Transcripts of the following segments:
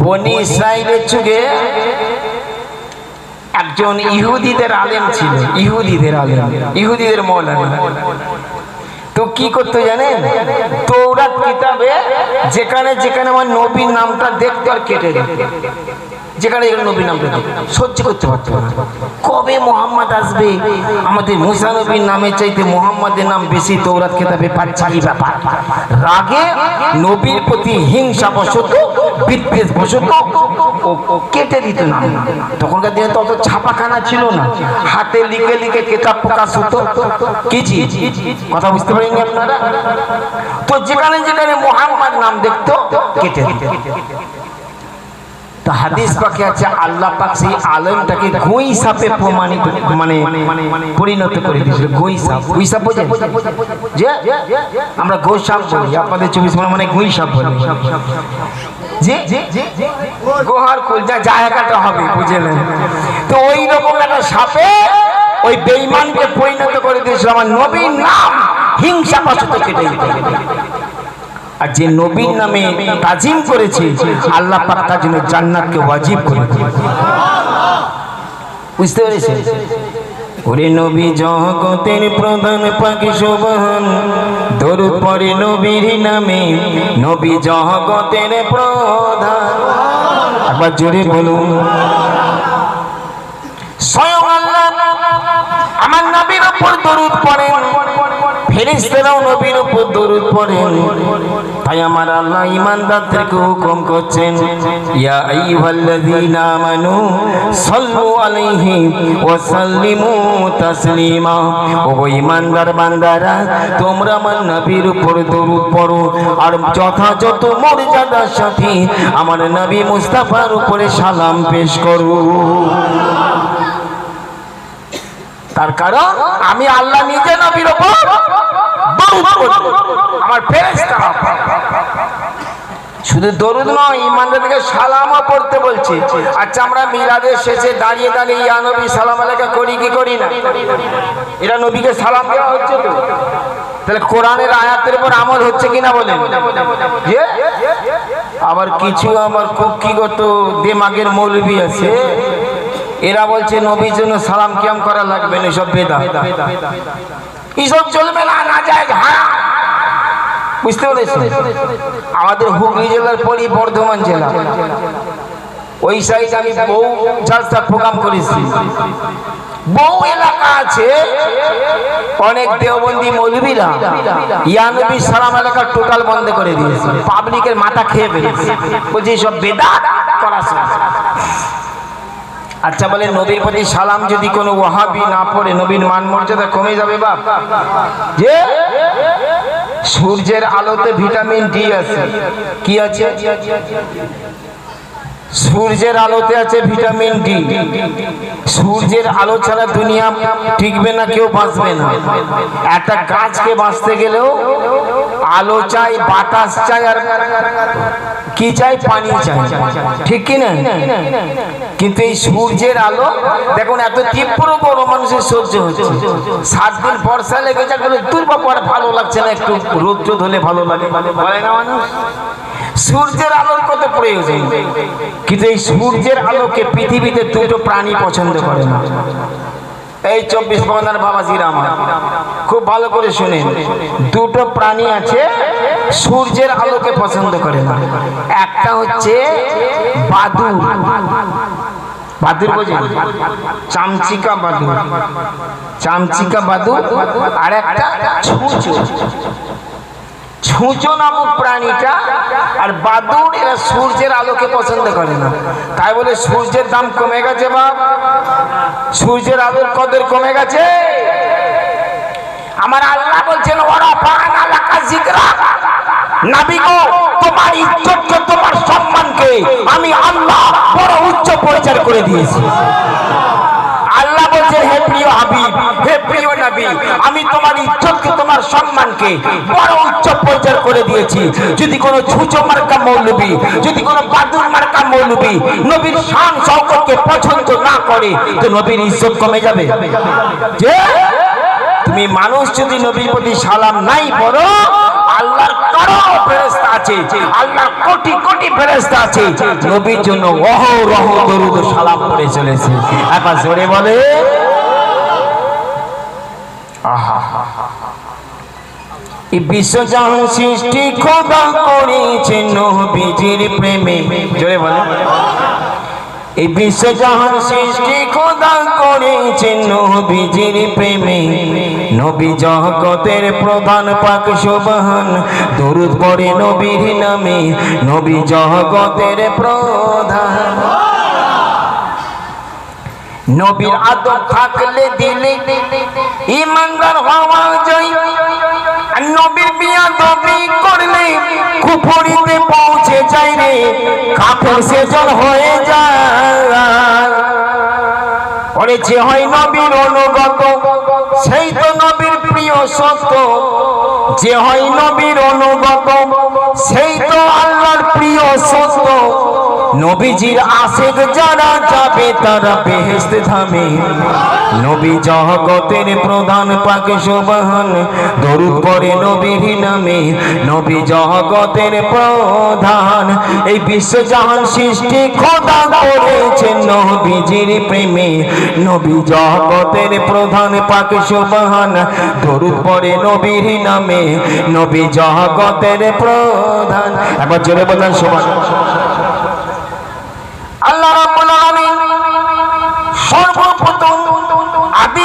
বনি ইসরায়েলের যুগে একজন ইহুদিদের আলেম ছিল, ইহুদিদের আলেম, ইহুদিদের মৌলানা। তো কি করতে জানেন? তৌরাত কিতাবে যেখানে যেখানে আমার নবীর নামটা দেখতে আর কেটে দিত। যেখানে যেখানে নবীর দেখতো, সহ্য করতে পারতো না। কবে মোহাম্মদ আসবে? আমাদের মুসা নবীর নামের চাইতে মোহাম্মদের নাম বেশি তৌরাত খেতাবে পাচ্ছে কি ব্যাপার। রাগে নবীর প্রতি হিংসা বশত বিদ্বেষ বশত ও কেটে দিত না। তখনকার দিনে তো অত ছাপাখানা ছিল না। হাতে লিখে লিখে কেতাব প্রকাশ হতো। কি? কথা বুঝতে পারেননি আপনারা? তো যেখানে যেখানে মোহাম্মদ নাম দেখতো কেটে দিত। তা হাদিস আছে, আল্লাহ মানে পরিণত করে দিয়েছিল। চব্বিশ মানে হবে, বুঝলেন? তো ওই রকম একটা সাপে ওই বেইমানকে পরিণত করে দিয়েছিল। আমার নবীর নাম হিংসা পাশত কেটে আর যে নবীর নামে তাজিম করেছে, আল্লাহ পাক তার জন্য জান্নাতকে ওয়াজিব করে দিয়েছে। বুঝতে পেরেছে ওরে নবী, জগতের প্রধান পাখি শোভন, দরুদ পরে নবীর নামে, নবী জগতের প্রধান। একবার জোরে বলুন। স্বয়ং আল্লাহ আমার নবীর উপর দরুদ পড়েন। ফেরেশতারাও নবীর উপর দরুদ পড়েন। তাই আমার আল্লাহ ঈমানদারদেরকে হুকুম করছেন, ইয়া আইয়ুহাল্লাযীনা আমানু সাল্লু আলাইহি ওয়া সাল্লিমু তাসলিমা। ও ঈমানদার বান্দারা, তোমরা আমার নবীর উপর দরুদ পড়ো, আর যথাযথ মর্যাদার সাথে আমার নবী মুস্তাফার উপরে সালাম পেশ করো। তার কারণ, আমি আল্লাহ নিজে নবীর ওপর শুধু দরুদ নয় ইমানদারকে সালামও পড়তে বলছে। আচ্ছা আমরা মিলাদের শেষে দাঁড়িয়ে দাঁড়িয়ে ইয়া নবী সালাম আলাইকা করি কি করি না? এরা নবীকে সালাম দেওয়া হচ্ছে তো। তাহলে কোরআনের আয়াতের উপর আমল হচ্ছে কিনা বলেন? আবার কিছু আমার কক্ষিগত দেমাগের মৌলবী আছে। এরা বলছে, নবীর জন্য সালাম কিয়াম করা লাগবে না সব বেদা এসব চলবে না না যায় বুঝতে পেরেছি আমাদের হুগলি জেলার পরই বর্ধমান জেলা। ওই সাইড আমি বহু জালসা প্রোগ্রাম করেছি। বহু এলাকা আছে, অনেক দেওবন্দি মৌলবীরা। ইয়ানবী সালাম এলাকা টোটাল বন্ধ করে দিয়েছে। পাবলিকের মাথা খেয়ে ফেলেছে। বলছে সব বেদাত করা। আচ্ছা বলে নবীর প্রতি সালাম যদি কোনো ওয়াহাবি না পড়ে, নবীর মান মর্যাদা কমে যাবে বাপ? সূর্যের আলোতে ভিটামিন ডি আছে। কি আছে? সূর্যের আলোতে আছে ভিটামিন ডি। সূর্যের আলো ছাড়া দুনিয়া টিকবে না, কেউ বাঁচবে না। একটা গাছকে বাঁচতে গেলেও আলো চাই, বাতাস চাই, আর কি চাই? পানি চাই। ঠিক কি না? কিন্তু এই সূর্যের আলো, দেখুন, এত তীব্র বড় মানুষের সহ্য হচ্ছে। সাত দিন বর্ষা লেগে যাক বলে দূর বাবা আর ভালো লাগছে না, একটু রৌদ্র ধরলে ভালো লাগে। বলে না মানুষ? সূর্যের আলোর কত প্রয়োজন? কিন্তু এই সূর্যের আলোকে পৃথিবীতে দুটো প্রাণী পছন্দ করে না। এই চব্বিশ পরগনার বাবাজিরা আমার, খুব ভালো করে শুনেন। দুটো প্রাণী আছে সূর্যের আলোকে পছন্দ করে না। একটা হচ্ছে বাদুর বাদুর চামচিকা চামচিকা ছুঁচো। নামক প্রাণীটা আর এরা সূর্যের আলোকে পছন্দ করে না। তাই বলে সূর্যের দাম কমে গেছে বাপ। সূর্যের আলোর কদর কমে গেছে। আমার আল্লাহ বলছেন, ওরা নাবি গো তোমার ইজ্জতকে, তোমার সম্মানকে আমি আল্লাহ বড় উচ্চ পরিচার করে দিয়েছি। আল্লাহ বলছেন হে প্রিয় হাবিব, হে প্রিয় নবী, আমি তোমার ইজ্জতকে, তোমার সম্মানকে বড় উচ্চ করে দিয়েছি। যদি কোনো ছুঁচো মার্কা মৌলবী, যদি কোনো বাদুর মার্কা মৌলবী নবীর শান পছন্দ না করে, তো নবীর ইজ্জত কমে যাবে। যে? তুমি মানুষ যদি নবীর প্রতি সালাম নাই পড়ো আল্লাহর কারও ফেরেশতা আছে, আল্লাহর কোটি কোটি ফেরেশতা আছে। নবীর জন্য অহরহ দরুদ সালাম চলেছে। একবার জোরে বলে। সৃষ্টি খোদা করেছে নবীজির প্রেমে। জোরে বলে। এই বিশ্বজাহান সৃষ্টি খোদা করেছে নবীজির প্রেমে। নবী জগতের প্রধান পাক সুবহান দরুদ পড়ে নবীর নামে। নবী জগতের প্রধান। নবীর আদব থাকলে দিলে ইমানদার হওয়া যায়। নবীর বিয়া করলে কুফরিতে পৌঁছে যায় রে কাফের সেজন হয়ে যায়। পরে যে হয় নবীর অনুগত, সেই তো নবীর প্রিয় সত্য। যে হয় নবীর অনুগত, সেই তো আল্লাহর প্রিয় সত্য। নবীজির আশেক যারা যাবে, তারা বেহেস্তে থামে। নবী জগতের প্রধান পাকে সুবহান, দরুদ পরে নবীর নামে। নবী জগতের প্রধান, এই বিশ্বজাহান সৃষ্টি খোদা করেছেন নবীজির প্রেমে। নবী জগতের প্রধান পাকে সুবহান, দরুদ পরে নবীর নামে। নবী জগতের প্রধান, একবার জোরে বললেন সমান আল্লাহ রাব্বুল আলামিন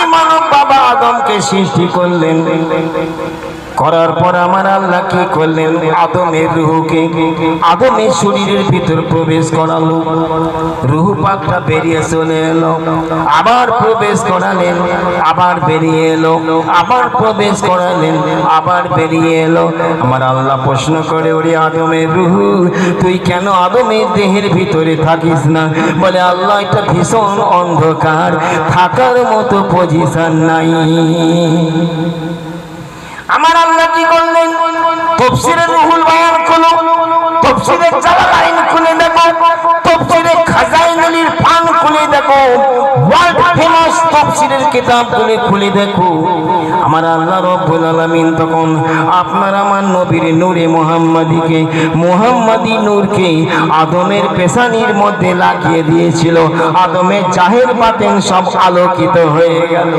আদি মানব বাবা আদমকে সৃষ্টি করলেন। করার পর আমার আল্লাহ কি করলেন? আদমের রুহুকে, আদমের শরীরের ভিতর প্রবেশ করালো। রুহু পাকটা বেরিয়ে চলে এলো। আবার প্রবেশ করালেন, আবার বেরিয়ে এলো। আবার প্রবেশ করালেন, আবার বেরিয়ে এলো। আমার আল্লাহ প্রশ্ন করে, ওরে আদমের রুহু, তুই কেন আদমের দেহের ভিতরে থাকিস না? বলে, আল্লাহ এটা ভীষণ অন্ধকার, থাকার মতো পজিশন নাই। আমার আল্লাহ কি করলেন? তফসিরের রুহুল বায়ান খুলো তফসিরের জালালাইন খুলে দেখো তফসিরের খাজাইনুল ফান খুলে দেখো, ওয়ার্ল্ড ফেমাস তফসিরের কিতাবগুলি খুলে দেখো। আমার আল্লাহ রব্বুল আলামিন তখন আপনার আমার নবীর নূরে মুহাম্মাদিকে, মুহাম্মাদি নূরকে আদমের পেশানির মধ্যে লাগিয়ে দিয়েছিল। আদমের জাহের বাতেন সব আলোকিত হয়ে গেল।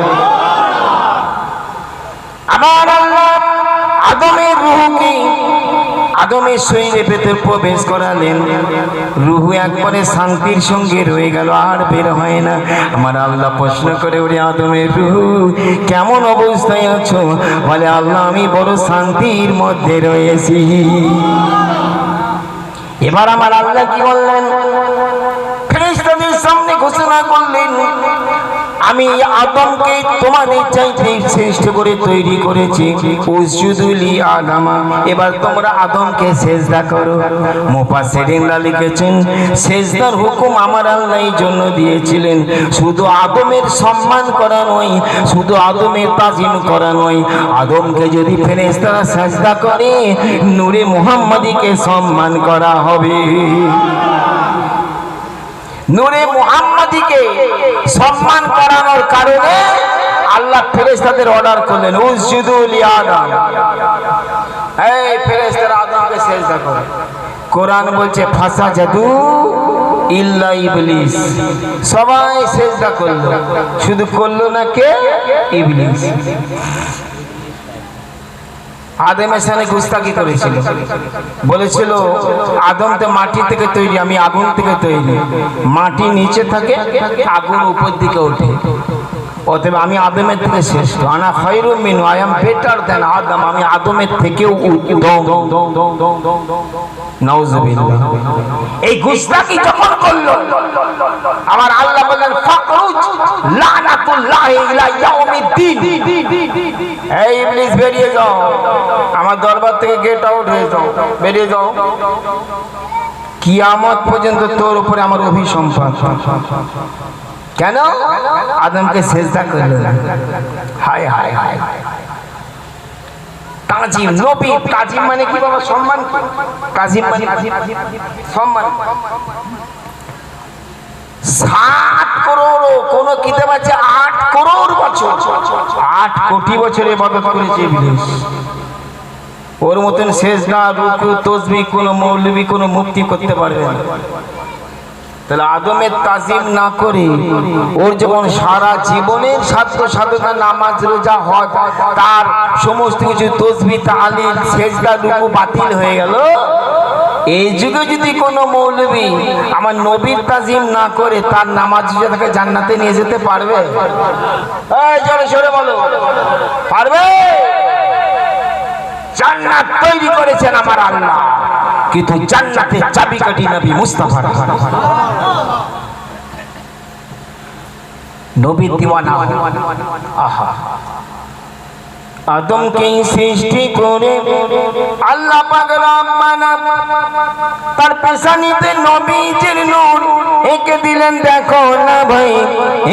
আবার আল্লাহ আদমের রুহুকে আদমের শরীরে ভেতর প্রবেশ করালেন। রুহু একবারে শান্তির সঙ্গে রয়ে গেল, আর বের হয় না। আমার আল্লাহ প্রশ্ন করে, ওরে আদমের রুহু, কেমন অবস্থায় আছো? বলে, আল্লাহ, আমি বড় শান্তির মধ্যে রয়েছি। এবার আমার আল্লাহ কি বললেন? ফেরেশতাদের সামনে ঘোষণা করলেন আমি আদমকে তোমাদের চাইতে শ্রেষ্ঠ করে তৈরি করেছি। উসজুদুলি আদামা। এবার তোমরা আদমকে সেজদা করো। মুফাসসিরিনরা লিখেছেন, সেজদার হুকুম আমার আল্লাহ জন্য দিয়েছিলেন। শুধু আদমের সম্মান করা নয়, শুধু আদমের তাজিম করা নয়। আদমকে যদি ফেরেশতারা সেজদা করে, নূরে মুহাম্মাদিকে সম্মান করা হবে। নূরে মুহাম্মাদিকে সম্মান করানোর কারণে আল্লাহ ফেরেশতাদের অর্ডার করলেন, উসজুদু লি আদম এই ফেরেশতারা আদমকে সেজদা করে কোরআন বলছে ফাসা জাদু ইল্লা ইবলিস। সবাই সেজদা করল শুধু করল না কে? ইবলিস। আদমের সামনে গুস্তাকি করেছিল? বলেছিল, আদম তো মাটি থেকে তৈরি, আমি আগুন থেকে তৈরি। মাটি নিচে থাকে, আগুন উপর দিকে ওঠে। অতএব আমি আদমের থেকে শ্রেষ্ঠ। আনা খৈরু Minu I am better than Adam, আমি আদমের থেকেও এই গুস্তাকি যখন করল আমার আল্লাহ বললেন ফাকরুজ লানাতুল্লাহ ইলা ইয়াউমিদ্দিন। এই ইবলিস, বেরিয়ে যাও। আমার দরবার থেকে গেট আউট হয়ে যাও। বেরিয়ে যাও। কিয়ামত পর্যন্ত তোর উপরে আমার অভিসম্পাদ কেন? আদমকে সেজদা করল হায় হায় হায় কাজিম নবী। মানে কি বাবা? সম্মান। কি? কাজিম মানে সম্মান। কোন কিতাব আছে? আট বছর। আট কোটি বছরে করেছে ইবলিস। ওর মতন শেষ না রুকু তসবি, কোনো মৌলবি, কোনো মুক্তি করতে পারবে না। তাহলে আদমের তাজিম না করে ওর যখন সারা জীবনের সাধ্য সাধনা, নামাজ, রোজা হজ তার সমস্ত কিছু তসবি তালিল সেজদা রুকু বাতিল হয়ে গেল। এই যুগে যদি কোনো মৌলবী আমার নবীর তাজিম না করে তার নামাজ তাকে জান্নাতে নিয়ে যেতে পারবে? বলো। পারবে? জান্নাত তৈরি করেছেন আমার আল্লাহ। কিন্তু জান্নাতের চাবিকাঠি নবী মুস্তাফা নবী দিওয়ানা। আহা। আদমকে সৃষ্টি করে। আল্লাহ তার পেশানিতে নবীজির নূর। একে দিলেন দেখো না ভাই,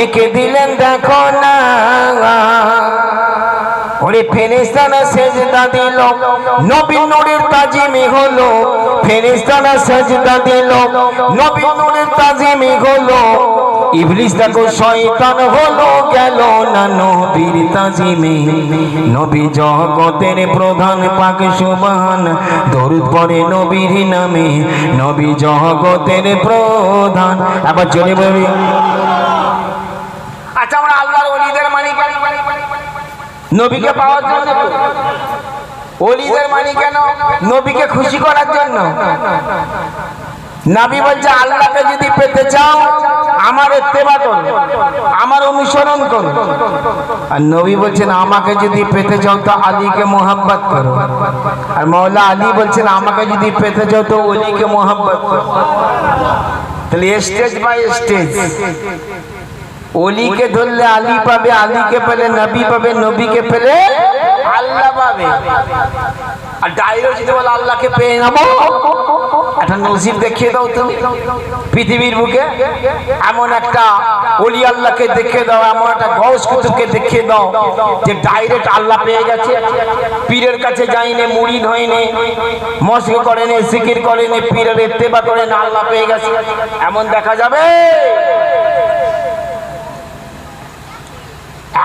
একে দিলেন দেখো না। ওরে ফেরেস্তানা সেজদা দিল নবী নূরের তাজিমে হলো। ফেরেস্তানা সেজদা দিল নবী নূরের তাজিমে হলো। ইবলিস দেখো শয়তান হলো গেল না নবীর তাজিমে। নবী জগতের প্রধান পাক সুবহান দরুদ পড়ে নবীর নামে। নবী জগতের প্রধান। আবার চলে বলি। আচ্ছা আমরা আল্লাহর ওলিদের মালিক। নবীকে পাওয়ার জন্য ওলিদের মানি কেন? নবীকে খুশি করার জন্য। নাবি বলছে আল্লাহকে যদি পেতে চাও আমার ইত্তেবা করো আমার অনুসরণ করো আর নবী বলছেন, আমাকে যদি পেতে চাও তো আলীকে মোহাব্বত করো। আর মৌলা আলী বলছেন, আমাকে যদি পেতে চাও তো অলিকে মোহাব্বত করো। তাহলে স্টেজ বাই স্টেজ অলিকে ধরলে আলী পাবে, আলীকে পেলে নবী পাবে, নবীকে পেলে আল্লাহ পাবে। আর ডাইরেক্ট যদি বলে, আল্লাহকে পেয়ে নেব। একটা নজির দেখিয়ে দাও তুমি পৃথিবীর বুকে এমন একটা অলি আল্লাহকে দেখিয়ে দাও, এমন একটা গস কুতুবকে দেখিয়ে দাও যে ডাইরেক্ট আল্লাহ পেয়ে গেছে। পীরের কাছে যাইনি মুড়ি হয়নি, মস্ক করেনি সিকির করেনি, পীরের ইত্তেবা করেন, আল্লাহ পেয়ে গেছে। এমন দেখা যাবে?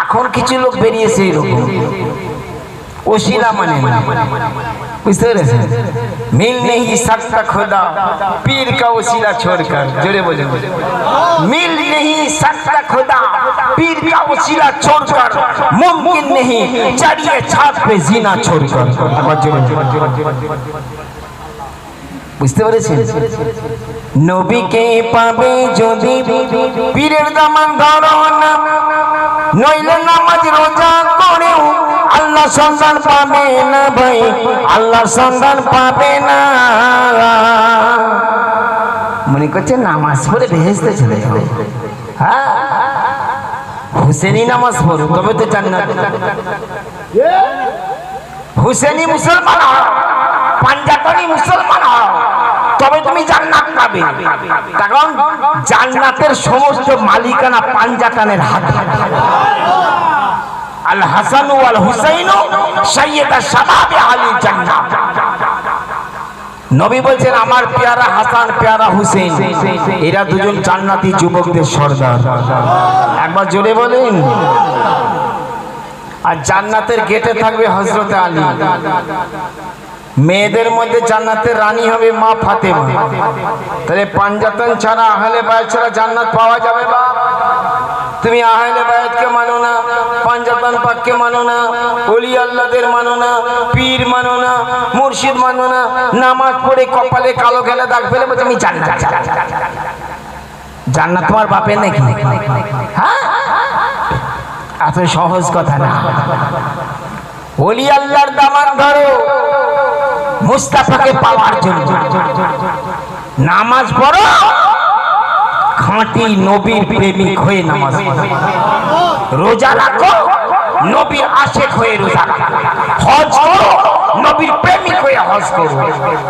এখন কিছু লোক বেরিয়েছে এরকম। ওসিলা মানে না বুঝতে পেরেছেন মিল নেই सकता खुदा पीर का वसीला छोड़कर जोरे बोले मिल नहीं सकता खुदा पीर का वसीला छोड़कर मुमकिन नहीं चढ़िए छात पे जीना छोड़कर আবার জোরে বুঝতে পেরেছেন নবীকে পাবে যদি পীরের দামান ধরো না নইলে নামাজ রোজা করেও আল্লাহ সন্ধান পাবে না ভাই, আল্লাহ সন্ধান পাবে না। মনে করছে নামাজ পড়ে ভেসতে চলে যাবে হ্যাঁ? হুসেনি নামাজ পড়ো, তবে তো জান্নাত। হুসেনি মুসলমান পাঞ্জাতনি মুসলমান তবে তুমি জান্নাত পাবে। কারণ জান্নাতের সমস্ত মালিকানা পাঞ্জাতানের হাতে। আল হাসান ওয়াল হুসাইন সাইয়েদা শাবাবে আলী জান্নাত নবী বলছেন, আমার পেয়ারা হাসান, পেয়ারা হুসেন এরা দুজন জান্নাতি যুবকদের সর্দার। একবার জোরে বলেন। আর জান্নাতের গেটে থাকবে হজরতে আলী। মেয়েদের মধ্যে জান্নাতের রানী হবে মা ফাতেমা। তাহলে পাঞ্জাতন ছাড়া আহলে বায়াত ছাড়া জান্নাত পাওয়া যাবে বা? তুমি আহলে বায়াতকে মানো না পাঞ্জাতন পাককে মানো না অলি আল্লাহদের মানো না, পীর মানো না, মুর্শিদ মানো না, নামাজ পড়ে কপালে কালো খেলে দাগ ফেলে বলছে, আমি জান্নাত। জান্নাত তোমার বাপের নাকি? হ্যাঁ? এত সহজ কথা না। অলি আল্লাহর দামান ধরো, মুস্তাফাকে পাওয়ার জন্য। নামাজ পড়ো। খাঁটি নবীর প্রেমিক হয়ে নামাজ রোজা রাখো নবীর আশেক হয়ে রোজা হজ করো, নবীর প্রেমিক হয়ে হজ করো।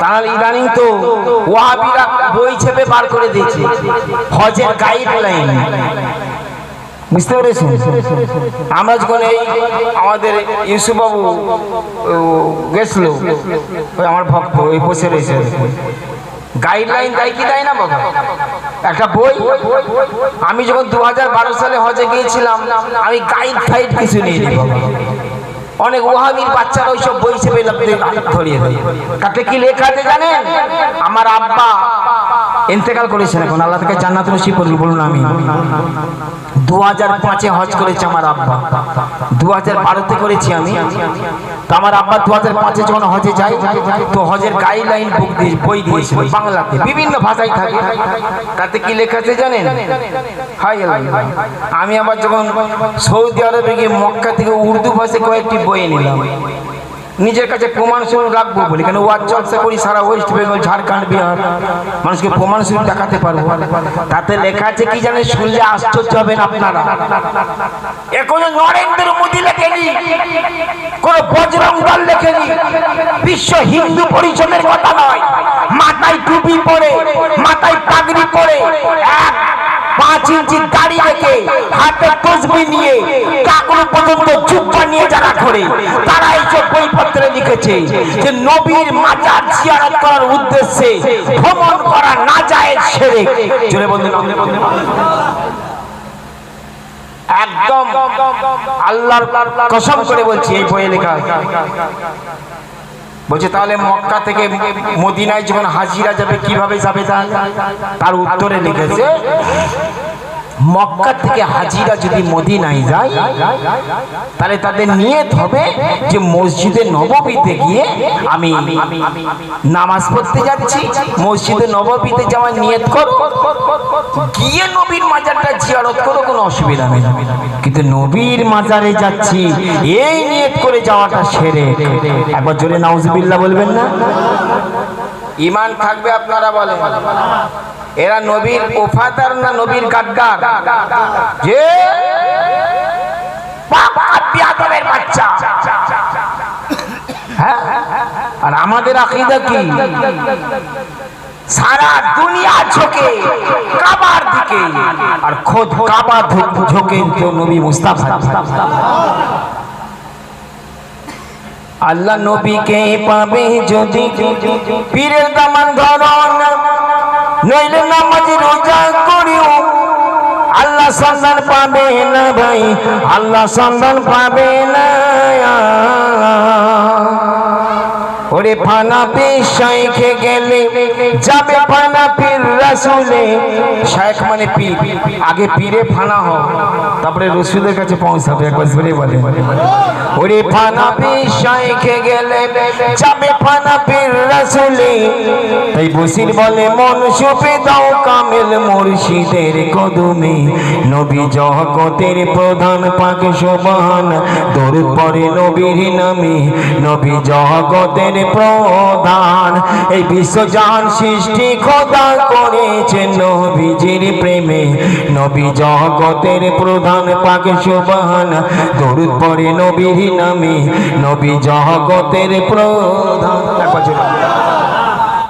তাহলে ইদানিং তো ওয়াহাবিরা বই ছেপে বার করে দিয়েছে। হজের গাইডলাইন বুঝতে পেরেছেন? আমরা যখন এই আমাদের ইউসুফ বাবু গেছিল আমার ভক্ত, ওই বসে রয়েছে। গাইডলাইন দেয় কি দেয় না বাবা? একটা বই। আমি যখন দু হাজার বারো সালে হজে গিয়েছিলাম, আমি গাইড ফাইড কিছু নিয়ে অনেক ওহাবির বাচ্চারা ওইসব বই হিসেবে ধরিয়ে দেয়। তাতে কি লেখা আছে জানেন? আমার আব্বা ইন্তেকাল করেছেন এখন, আল্লাহ থেকে জান্নাত নসিব করুন, বলুন আমি দু হাজার পাঁচে হজ করেছে আমার আব্বা। দু হাজার বারোতে করেছি আমি। তো আমার আব্বা দু হাজার পাঁচে যখন হজে যায়, তো হজের গাইডলাইন বুক দিয়ে বই দিয়েছিল বাংলাতে। বিভিন্ন ভাষায় থাকে। তাতে কি লেখা আছে জানেন? আমি আবার যখন সৌদি আরবে গিয়ে মক্কা থেকে উর্দু ভাষায় কয়েকটি বই নিলাম। নিজের কাছে প্রমাণ স্বরূপ রাখব বলে। কেন ওয়াজ জলসা করি, সারা ওয়েস্ট বেঙ্গল ঝাড়খণ্ড বিহার মানুষকে প্রমাণ স্বরূপ দেখাতে পারব। তাতে লেখা আছে কি জানে শুনলে আশ্চর্য হবেন আপনারা। এখনও নরেন্দ্র মোদী লেখেনি, কোন বজরং দল লেখেনি। বিশ্ব হিন্দু পরিষদের কথা নয়। মাথায় টুপি পরে, মাথায় পাগড়ি পরে, এক পাঁচ ইঞ্চি দাড়ি রেখে হাতে তসবি নিয়ে কাকড় পর্যন্ত চুপটা নিয়ে যারা করে তারা এইসব বইপত্রে লিখেছে যে নবীর মাজার জিয়ারত করার উদ্দেশ্যে ভ্রমণ করা না যায় সেরে জোরে বলুন একদম আল্লাহর কসম করে বলছি, এই বইয়ে লেখা। বলছে তাহলে মক্কা থেকে মদিনায় যখন হাজিরা যাবে কীভাবে যাবে তার? উত্তরে লিখেছে মক্কা থেকে হাজিরা যদি মদিনায় যায়, তাহলে তাদের নিয়ত হবে যে মসজিদে নববীতে গিয়ে আমি নামাজ পড়তে যাচ্ছি। মসজিদে নববীতে যাওয়ার নিয়ত করো। গিয়ে নবীর মাজারটা জিয়ারত করো, কোনো অসুবিধা নেই। কিন্তু নবীর মাজারে যাচ্ছি, এই নিয়ত করে যাওয়াটা সেরে। একবার জোরে নাউজুবিল্লাহ বলবেন না। ইমান থাকবে আপনারা বলেন। এরা নবীর ওফাদার না নবীর গাদ্দার? যে হ্যাঁ? আর আমাদের আকিদা কি? সারা দুনিয়া ঝোঁকে, কাবার দিকে। আর খোদ কাবা ধো- ঝোঁকে নবী মুস্তাফা। আল্লাহ নবীকে পাবে যদি পীরের দামান ধরন নইলে নামাজ রোজা করিও। আল্লাহ সন্ধান পাবে না ভাই, আল্লাহ সন্ধান পাবে না। ওরে ফানা পীর গেলে যাবে ফানা পীর রাসুলে। মানে পীর, আগে পীরে ফানা হোক তারপরে রসুলের কাছে পৌঁছাবে, একবার বলে ওরে ফানা পীর গেলে যাবে ফানা পীর রাসুলে। তাই বসির বলে, মন সুপে দাও কামেল মুর্শিদের কদমে। নবী জগতের প্রধান পাকে শোভান দরুদ পরে নবীর নামে। নবী জগতের প্রধান, এই বিশ্বজান সৃষ্টি খোদা করেছে নবীজির প্রেমে। নবী জগতের প্রধান পাকে শোভান দরুদ পরে নবীর নামে। নবী জগতের প্রধান।